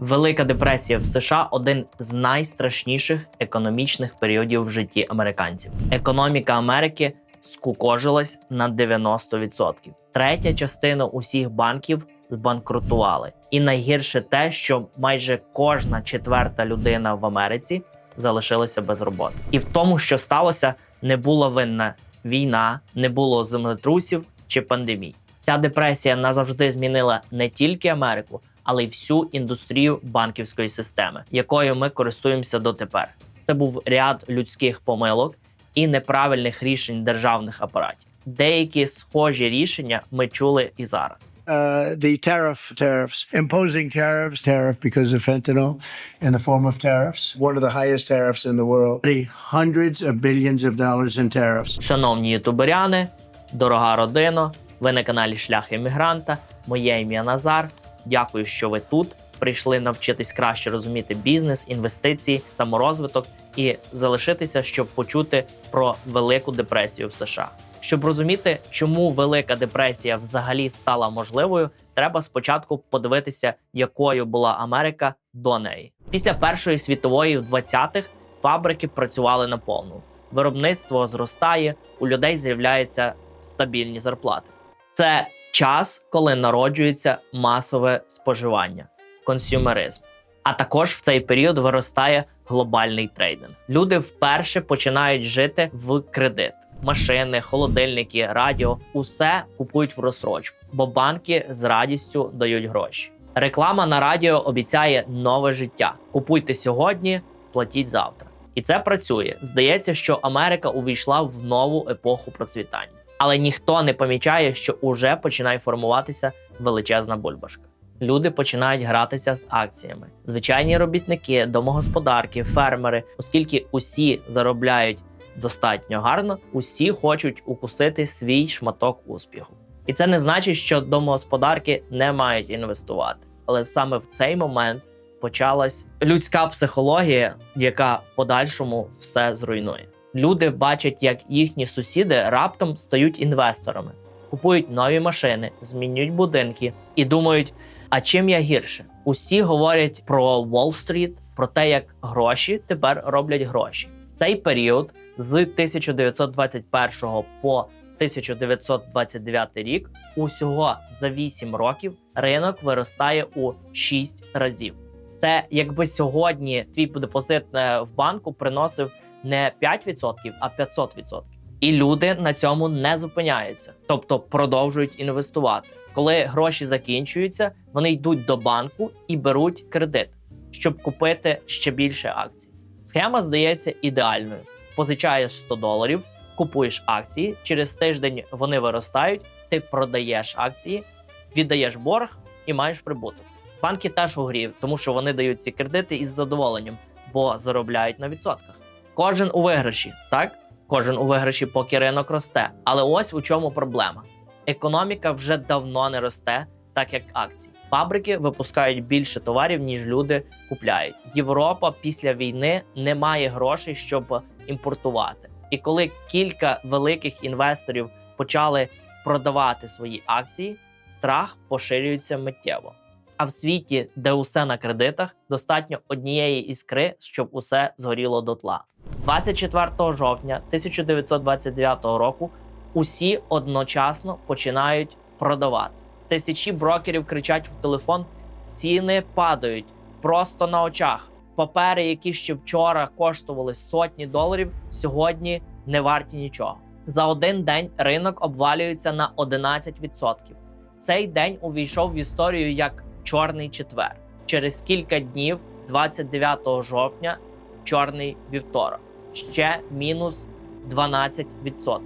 Велика депресія в США один з найстрашніших економічних періодів в житті американців. Економіка Америки скукожилась на 90%. Третя частина усіх банків збанкрутували. І найгірше те, що майже кожна четверта людина в Америці залишилася без роботи. І в тому, що сталося, не була винна війна, не було землетрусів чи пандемій. Ця депресія назавжди змінила не тільки Америку, але й всю індустрію банківської системи, якою ми користуємося дотепер. Це був ряд людських помилок і неправильних рішень державних апаратів. Деякі схожі рішення ми чули і зараз. uh, the tariff tariffs, imposing tariffs, tariff because of fentanyl in the form of tariffs. one of the highest tariffs in the world. The hundreds of billions of dollars in tariffs. Шановні ютуберяни, дорога родино, ви на каналі Шлях Емігранта. Моє ім'я Назар. Дякую, що ви тут. Прийшли навчитись краще розуміти бізнес, інвестиції, саморозвиток і залишитися, щоб почути про велику депресію в США. Щоб розуміти, чому велика депресія взагалі стала можливою, треба спочатку подивитися, якою була Америка до неї. Після Першої світової в 20-х фабрики працювали на повну. Виробництво зростає, у людей з'являються стабільні зарплати. Це час, коли народжується масове споживання, консюмеризм. А також в цей період виростає глобальний трейдинг. Люди вперше починають жити в кредит. Машини, холодильники, радіо усе купують в розсрочку, бо банки з радістю дають гроші. Реклама на радіо обіцяє нове життя. Купуйте сьогодні, платіть завтра. І це працює. Здається, що Америка увійшла в нову епоху процвітання. Але ніхто не помічає, що уже починає формуватися величезна бульбашка. Люди починають гратися з акціями. Звичайні робітники, домогосподарки, фермери, оскільки усі заробляють достатньо гарно, усі хочуть укусити свій шматок успіху. І це не значить, що домогосподарки не мають інвестувати. Але саме в цей момент почалась людська психологія, яка в подальшому все зруйнує. Люди бачать, як їхні сусіди раптом стають інвесторами, купують нові машини, змінюють будинки і думають: а чим я гірше? Усі говорять про Уолл-стріт, про те, як гроші тепер роблять гроші. В цей період з 1921 по 1929 рік усього за 8 років ринок виростає у 6 разів. Це якби сьогодні твій депозит е, в банку приносив не 5%, а 500%. І люди на цьому не зупиняються, тобто продовжують інвестувати. Коли гроші закінчуються, вони йдуть до банку і беруть кредит, щоб купити ще більше акцій. Схема здається ідеальною: позичаєш 100 доларів, купуєш акції. Через тиждень вони виростають. Ти продаєш акції, віддаєш борг і маєш прибуток. Банки теж у грі, тому що вони дають ці кредити із задоволенням, бо заробляють на відсотках. Кожен у виграші, так? Кожен у виграші, поки ринок росте. Але ось у чому проблема: економіка вже давно не росте, так як акції. Фабрики випускають більше товарів, ніж люди купляють. Європа після війни не має грошей, щоб імпортувати. І коли кілька великих інвесторів почали продавати свої акції, страх поширюється миттєво. А в світі, де усе на кредитах, достатньо однієї іскри, щоб усе згоріло дотла. 24 жовтня 1929 року усі одночасно починають продавати. Тисячі брокерів кричать в телефон: ціни падають просто на очах. Папери, які ще вчора коштували сотні доларів, сьогодні не варті нічого. За один день ринок обвалюється на 11%. Цей день увійшов в історію як Чорний четвер. Через кілька днів, 29 жовтня, чорний вівторок, ще мінус 12%.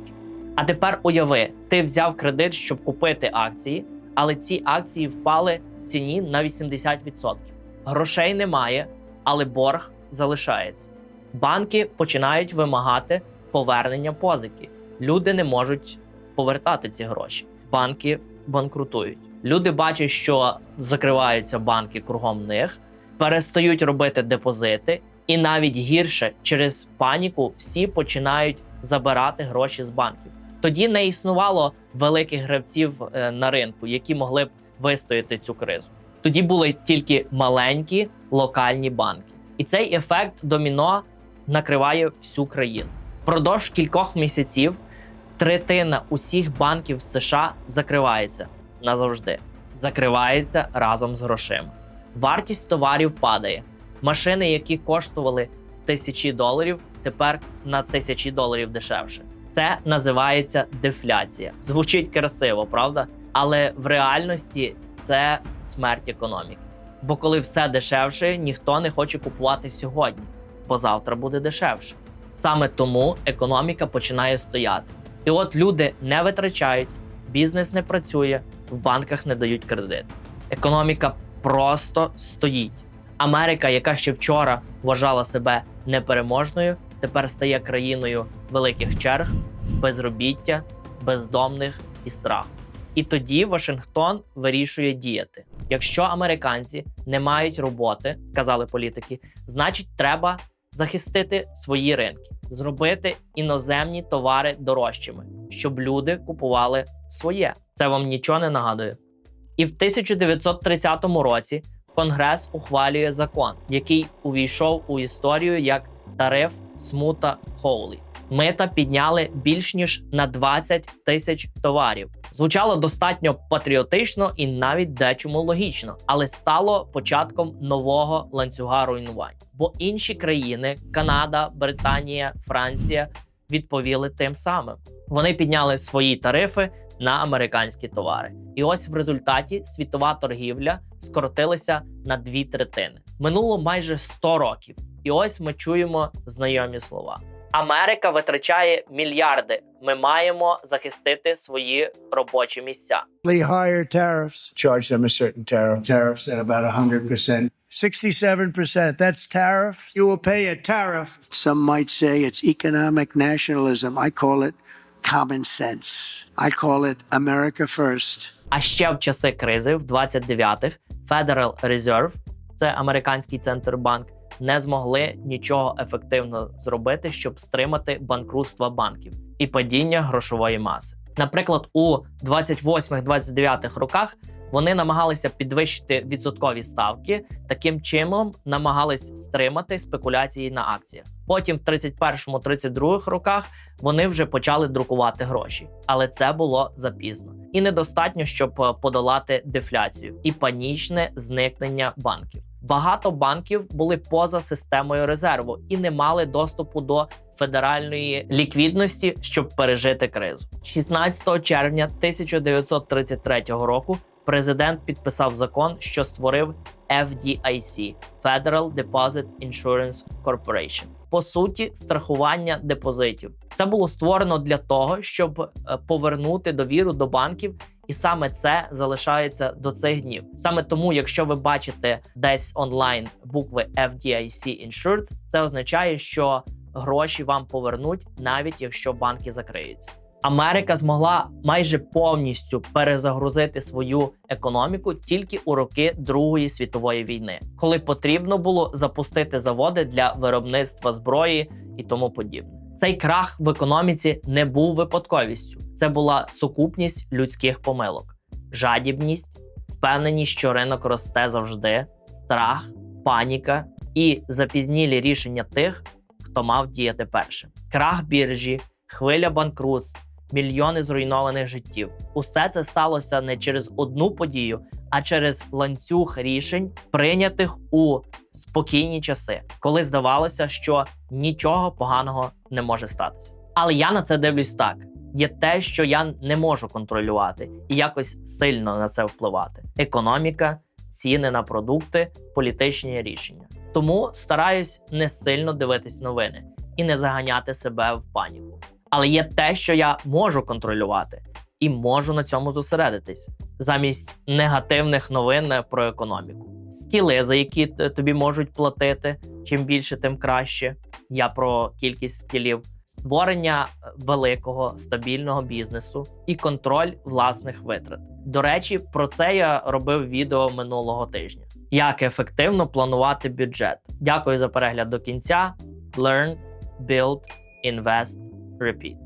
А тепер уяви, ти взяв кредит, щоб купити акції, але ці акції впали в ціні на 80%. Грошей немає, але борг залишається. Банки починають вимагати повернення позики. Люди не можуть повертати ці гроші. Банки банкрутують. Люди бачать, що закриваються банки кругом них, перестають робити депозити, і навіть гірше через паніку всі починають забирати гроші з банків. Тоді не існувало великих гравців е, на ринку, які могли б вистояти цю кризу. Тоді були тільки маленькі локальні банки. І цей ефект доміно накриває всю країну. Впродовж кількох місяців третина усіх банків США закривається назавжди. Закривається разом з грошима. Вартість товарів падає. Машини, які коштували тисячі доларів, тепер на тисячі доларів дешевше. Це називається дефляція. Звучить красиво, правда? Але в реальності це смерть економіки. Бо коли все дешевше, ніхто не хоче купувати сьогодні, бо завтра буде дешевше. Саме тому економіка починає стояти. І от люди не витрачають, бізнес не працює, в банках не дають кредит. Економіка просто стоїть. Америка, яка ще вчора вважала себе непереможною, тепер стає країною великих черг, безробіття, бездомних і страху. І тоді Вашингтон вирішує діяти. Якщо американці не мають роботи, казали політики, значить треба захистити свої ринки, зробити іноземні товари дорожчими, щоб люди купували своє. Це вам нічого не нагадує. І в 1930 році Конгрес ухвалює закон, який увійшов у історію як тариф смута Хоулі. Мита підняли більш ніж на 20 тисяч товарів. Звучало достатньо патріотично і навіть дечому логічно, але стало початком нового ланцюга руйнувань. Бо інші країни Канада, Британія, Франція відповіли тим самим. Вони підняли свої тарифи на американські товари. І ось в результаті світова торгівля скоротилася на дві третини. Минуло майже 100 років. І ось ми чуємо знайомі слова. Америка витрачає мільярди. Ми маємо захистити свої робочі місця. Higher tariffs. Charge them a certain tariff. Tariffs at about 100%. 67%. That's tariff. You will pay a tariff. Some might say it's economic nationalism. I call it common sense. I call it America first. А ще в часи кризи, в 29-х, Federal Reserve, це американський центрбанк, не змогли нічого ефективно зробити, щоб стримати банкрутство банків і падіння грошової маси. Наприклад, у 28-29 роках вони намагалися підвищити відсоткові ставки, таким чином намагались стримати спекуляції на акціях. Потім, в 31-32 роках, вони вже почали друкувати гроші, але це було запізно і недостатньо, щоб е, подолати дефляцію і панічне зникнення банків. Багато банків були поза системою резерву і не мали доступу до федеральної ліквідності, щоб пережити кризу. 16 червня 1933 року президент підписав закон, що створив FDIC – Federal Deposit Insurance Corporation. По суті, страхування депозитів. Це було створено для того, щоб е, повернути довіру до банків, і саме це залишається до цих днів. Саме тому, якщо ви бачите десь онлайн букви FDIC Insured, це означає, що гроші вам повернуть, навіть якщо банки закриються. Америка змогла майже повністю перезагрузити свою економіку тільки у роки Другої світової війни, коли потрібно було запустити заводи для виробництва зброї і тому подібне. Цей крах в економіці не був випадковістю. Це була сукупність людських помилок, жадібність, впевненість, що ринок росте завжди, страх, паніка і запізнілі рішення тих, хто мав діяти першим. Крах біржі, хвиля банкрутств, мільйони зруйнованих життів. Усе це сталося не через одну подію, а через ланцюг рішень, прийнятих у спокійні часи, коли здавалося, що нічого поганого не може статися. Але я на це дивлюсь так: є те, що я не можу контролювати і якось сильно на це впливати: економіка, ціни на продукти, політичні рішення. Тому стараюсь не сильно дивитись новини і не заганяти себе в паніку. Але є те, що я можу контролювати, і можу на цьому зосередитись замість негативних новин про економіку. Скіли, за які тобі можуть платити, чим більше, тим краще. Я про кількість скілів, створення е, великого стабільного бізнесу і контроль власних витрат. До речі, про це я робив відео минулого тижня. Як ефективно планувати бюджет. Дякую за перегляд до кінця. Learn, build, invest, repeat.